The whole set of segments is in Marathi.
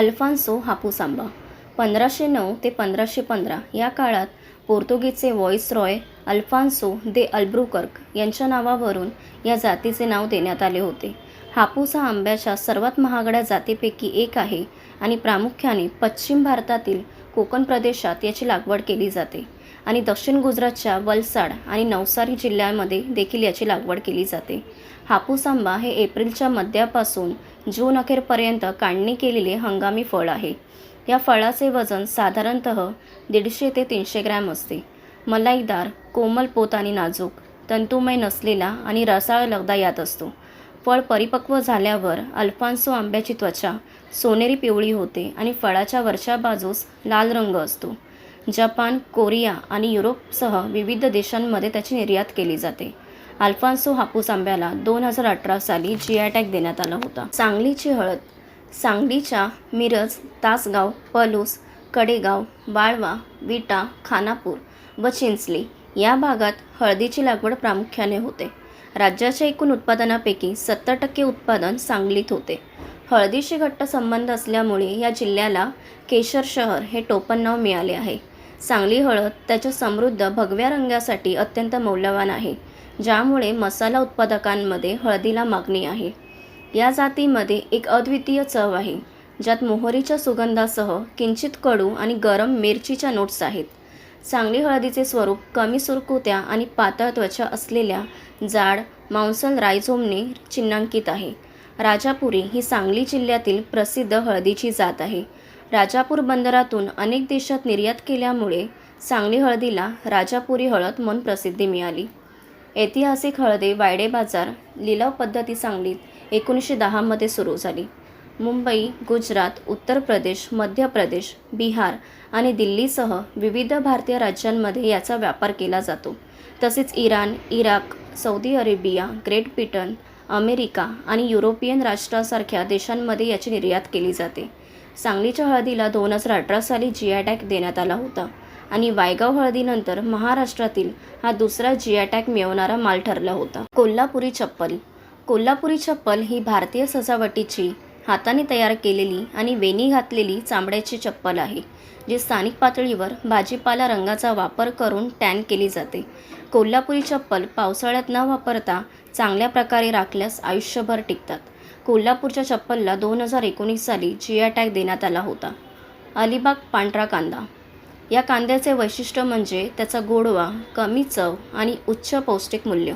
अल्फान्सो हापूस आंबा पंधराशे नऊ ते पंधराशे पंधरा या काळात पोर्तुगीजचे व्हॉइसरॉय अल्फान्सो दे अल्ब्रुकर्क यांच्या नावावरून या जातीचे नाव देण्यात आले होते. हापूस हा आंब्याच्या सर्वात महागड्या जातीपैकी एक आहे आणि प्रामुख्याने पश्चिम भारतातील कोकण प्रदेशात याची लागवड केली जाते आणि दक्षिण गुजरातच्या वलसाड आणि नवसारी जिल्ह्यामध्ये देखील याची लागवड केली जाते. हापूस आंबा हे एप्रिलच्या मध्यापासून जून अखेरपर्यंत काढणी केलेले हंगामी फळ आहे. या फळाचे वजन साधारणतः दीडशे ते तीनशे ग्रॅम असते. मलाईदार कोमल पोत आणि नाजूक तंतुमय नसलेला आणि रसाळ लगदा यात असतो. फळ परिपक्व झाल्यावर अल्फान्सो आंब्याची त्वचा सोनेरी पिवळी होते आणि फळाच्या वरच्या बाजूस लाल रंग असतो. जपान कोरिया आणि युरोपसह विविध देशांमध्ये त्याची निर्यात केली जाते. अल्फान्सो हापूस आंब्याला दोन हजार अठरा साली जी आय टॅग देण्यात आला होता. सांगलीची हळद सांगलीच्या मिरज तासगाव पलूस कडेगाव वाळवा विटा खानापूर व चिंचली या भागात हळदीची लागवड प्रामुख्याने होते. राज्याच्या एकूण उत्पादनापैकी सत्तर टक्के उत्पादन सांगलीत होते. हळदीशी घट्ट संबंध असल्यामुळे या जिल्ह्याला केशर शहर हे टोपण नाव मिळाले आहे. सांगली हळद त्याच्या समृद्ध भगव्या रंगासाठी अत्यंत मौल्यवान आहे. ज्यामुळे मसाला उत्पादकांमध्ये हळदीला मागणी आहे. या जातीमध्ये एक अद्वितीय चव आहे ज्यात मोहरीच्या सुगंधासह किंचित कडू आणि गरम मिरचीच्या नोट्स आहेत. सांगली हळदीचे स्वरूप कमी सुरकुत्या आणि पातळ त्वचा असलेल्या जाड मांसल रायझोमने चिन्हांकित आहे. राजापुरी ही सांगली जिल्ह्यातील प्रसिद्ध हळदीची जात आहे. राजापूर बंदरातून अनेक देशात निर्यात केल्यामुळे सांगली हळदीला राजापुरी हळद म्हणून प्रसिद्धी मिळाली. ऐतिहासिक हळदे वायडे बाजार लिलाव पद्धती सांगलीत एकोणीसशे दहामध्ये सुरू झाली. मुंबई गुजरात उत्तर प्रदेश मध्य प्रदेश बिहार आणि दिल्लीसह विविध भारतीय राज्यांमध्ये याचा व्यापार केला जातो. तसेच Iran Iraq Saudi Arabia Great Britain America आणि युरोपियन राष्ट्रासारख्या देशांमध्ये याची निर्यात केली जाते. सांगलीच्या हळदीला दोन हजार अठरा साली जी आय टॅग देण्यात आला होता आणि वायगाव हळदीनंतर महाराष्ट्रातील हा दुसरा जी अटॅक मिळवणारा माल ठरला होता. कोल्हापुरी चप्पल. कोल्हापुरी चप्पल ही भारतीय सजावटीची हाताने तयार केलेली आणि वेणी घातलेली चामड्याची चप्पल आहे जी स्थानिक पातळीवर भाजीपाला रंगाचा वापर करून टॅन केली जाते. कोल्हापुरी चप्पल पावसाळ्यात न वापरता चांगल्या प्रकारे राखल्यास आयुष्यभर टिकतात. कोल्हापूरच्या चप्पलला दोन हजार एकोणीस साली जी अटॅक देण्यात आला होता. अलिबाग पांढरा कांदा. या कांद्याचे वैशिष्ट्य म्हणजे त्याचा गोडवा कमी चव आणि उच्च पौष्टिक मूल्य.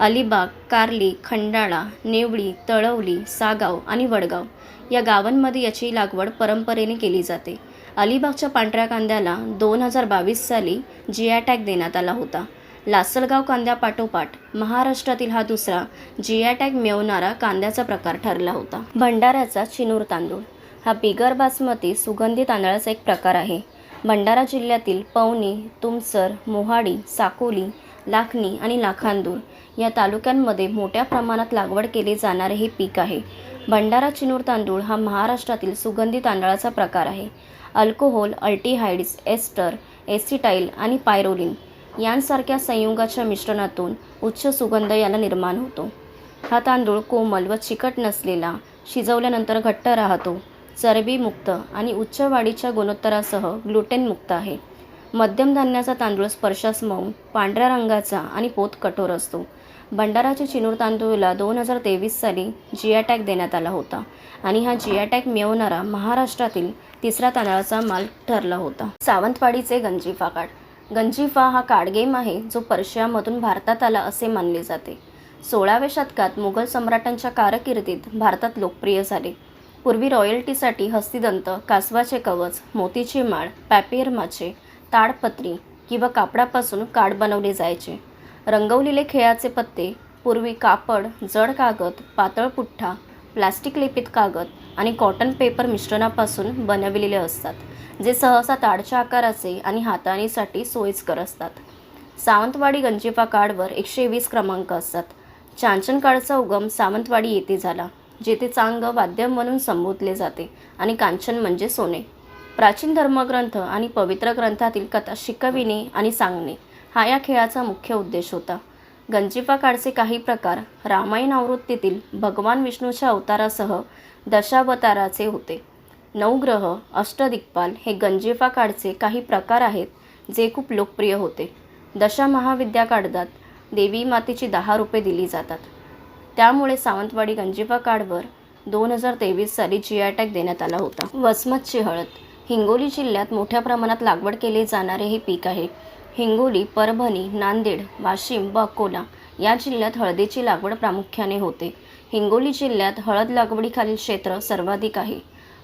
अलिबाग कार्ली खंडाळा नेवळी तळवली सागाव आणि वडगाव या गावांमध्ये याची लागवड परंपरेने केली जाते. अलिबागच्या पांढऱ्या कांद्याला दोन हजार बावीस साली जी आय टॅग देण्यात आला होता. लासलगाव कांद्यापाठोपाठ महाराष्ट्रातील हा दुसरा जी आय टॅग मिळवणारा कांद्याचा प्रकार ठरला होता. भंडाऱ्याचा चिनूर तांदूळ. हा बिगर बासमती सुगंधी तांदळाचा एक प्रकार आहे. भंडारा जिल्ह्यातील पवनी तुमसर मोहाडी साकोली लाखणी आणि लाखांदूर या तालुक्यांमध्ये मोठ्या प्रमाणात लागवड केले जाणारे हे पीक आहे. भंडारा चिनूर तांदूळ हा महाराष्ट्रातील सुगंधी तांदळाचा प्रकार आहे. अल्कोहोल अल्टीहाइड्स एस्टर एसिटाईल आणि पायरोलिन यांसारख्या संयुगाच्या मिश्रणातून उच्च सुगंध याला निर्माण होतो. हा तांदूळ कोमल व चिकट नसलेला शिजवल्यानंतर घट्ट राहतो. चरबीमुक्त आणि उच्च वाढीच्या गुणोत्तरासह ग्लुटेनमुक्त आहे. मध्यम धान्याचा तांदूळ स्पर्शास मऊ पांढऱ्या रंगाचा आणि पोत कठोर असतो. भंडाराच्या चिनूर तांदूळला दोन हजार तेवीस साली जियाटॅक देण्यात आला होता आणि हा जियाटॅक मिळवणारा महाराष्ट्रातील तिसरा तांदळाचा माल ठरला होता. सावंतवाडीचे गंजीफा काठ गंजीफा हा कार्ड गेम आहे जो पर्शियामधून भारतात आला असे मानले जाते. सोळाव्या शतकात मुघल सम्राटांच्या कारकिर्दीत भारतात लोकप्रिय झाले. पूर्वी रॉयल्टीसाठी हस्तिदंत कासवाचे कवच मोतीची माळ पॅपेरमाचे ताडपत्री किंवा कापडापासून कार्ड बनवले जायचे. रंगवलेले खेळाचे पत्ते पूर्वी कापड जड कागद पातळ पुठ्ठा प्लास्टिक लेपित कागद आणि कॉटन पेपर मिश्रणापासून बनविलेले असतात जे सहसा ताडच्या आकाराचे आणि हाताळणीसाठी सोयीस्कर असतात. सावंतवाडी गंजिफा कार्डवर एकशे वीस क्रमांक असतात. चांचन कार्डचा उगम सावंतवाडी येथे झाला. जेथे चांग वाद्य म्हणून संबोधले जाते आणि कांचन म्हणजे सोने. प्राचीन धर्मग्रंथ आणि पवित्र ग्रंथातील कथा शिकविणे आणि सांगणे हा या खेळाचा मुख्य उद्देश होता. गंजिफा काळचे काही प्रकार रामायण आवृत्तीतील भगवान विष्णूच्या अवतारासह दशावताराचे होते. नवग्रह अष्टदिक्पाल हे गंजिफा काळचे काही प्रकार आहेत जे खूप लोकप्रिय होते. दशा महाविद्या काढतात देवी मातेची दहा रुपये दिली जातात. त्यामुळे सावंतवाडी गंजिफा कार्डवर दोन हजार तेवीस साली जी टॅग देण्यात आला होता. वसमतची हळद. हिंगोली जिल्ह्यात मोठ्या प्रमाणात लागवड केले जाणारे हे पीक आहे. हिंगोली परभणी नांदेड वाशिम व अकोला या जिल्ह्यात हळदीची लागवड प्रामुख्याने होते. हिंगोली जिल्ह्यात हळद लागवडीखालील क्षेत्र सर्वाधिक आहे.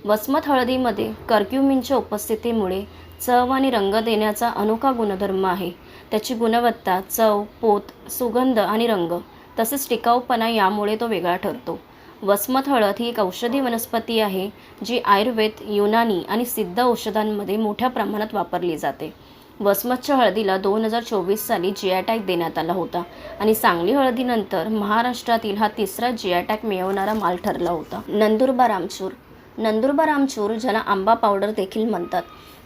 वसमत हळदीमध्ये कर्क्युमिनच्या उपस्थितीमुळे चव आणि रंग देण्याचा अनोखा गुणधर्म आहे. त्याची गुणवत्ता चव पोत सुगंध आणि रंग तसेच टिकाऊपणा यामुळे तो वेगळा ठरतो. वसमत हळद ही एक औषधी वनस्पती आहे जी आयुर्वेद युनानी आणि सिद्ध औषधांमध्ये मोठ्या प्रमाणात वापरली जाते. वसमतच्या हळदीला दोन हजार चोवीस साली जी आय टॅग देण्यात आला होता आणि सांगली हळदीनंतर महाराष्ट्रातील हा तिसरा जी आय टॅग मिळवणारा माल ठरला होता. नंदुरबार आमचूर. नंदुरबार आमचूर ज्याला आंबा पावडर देखील म्हणतात.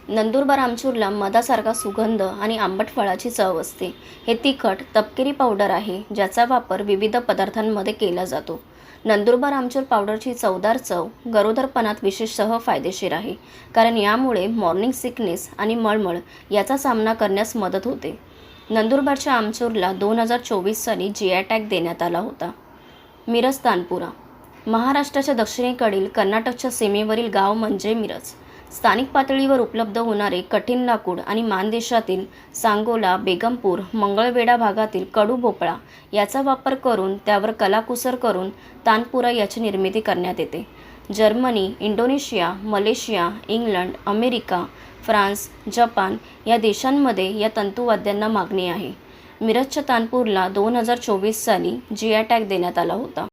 नंदुरबार आमचूरला मधासारखा सुगंध आणि आंबट फळाची चव असते. हे तिखट तपकिरी पावडर आहे ज्याचा वापर विविध पदार्थांमध्ये केला जातो. नंदुरबार आमचूर पावडरची चवदार चव गरोदरपणात विशेषतः फायदेशीर आहे कारण यामुळे मॉर्निंग सिकनेस आणि मळमळ याचा सामना करण्यास मदत होते. नंदुरबारच्या आमचूरला दोन हजार चोवीस साली जी आय टॅग देण्यात आला होता. मिरज तानपुरा महाराष्ट्राच्या दक्षिणेकडील कर्नाटकच्या सीमेवरील गाव म्हणजे मिरज. स्थानिक पातळीवर उपलब्ध होणारे कठीण लाकूड आणि मानदेशातील सांगोला बेगमपूर मंगळवेढा भागातील कडू भोपळा याचा वापर करून त्यावर कलाकुसर करून तानपुरा याची निर्मिती करण्यात येते. Germany Indonesia Malaysia England America France Japan या देशांमध्ये या तंतुवाद्यांना मागणी आहे. मिरजच्या तानपूरला दोन हजार चोवीस साली जी आय टॅग देण्यात आला होता.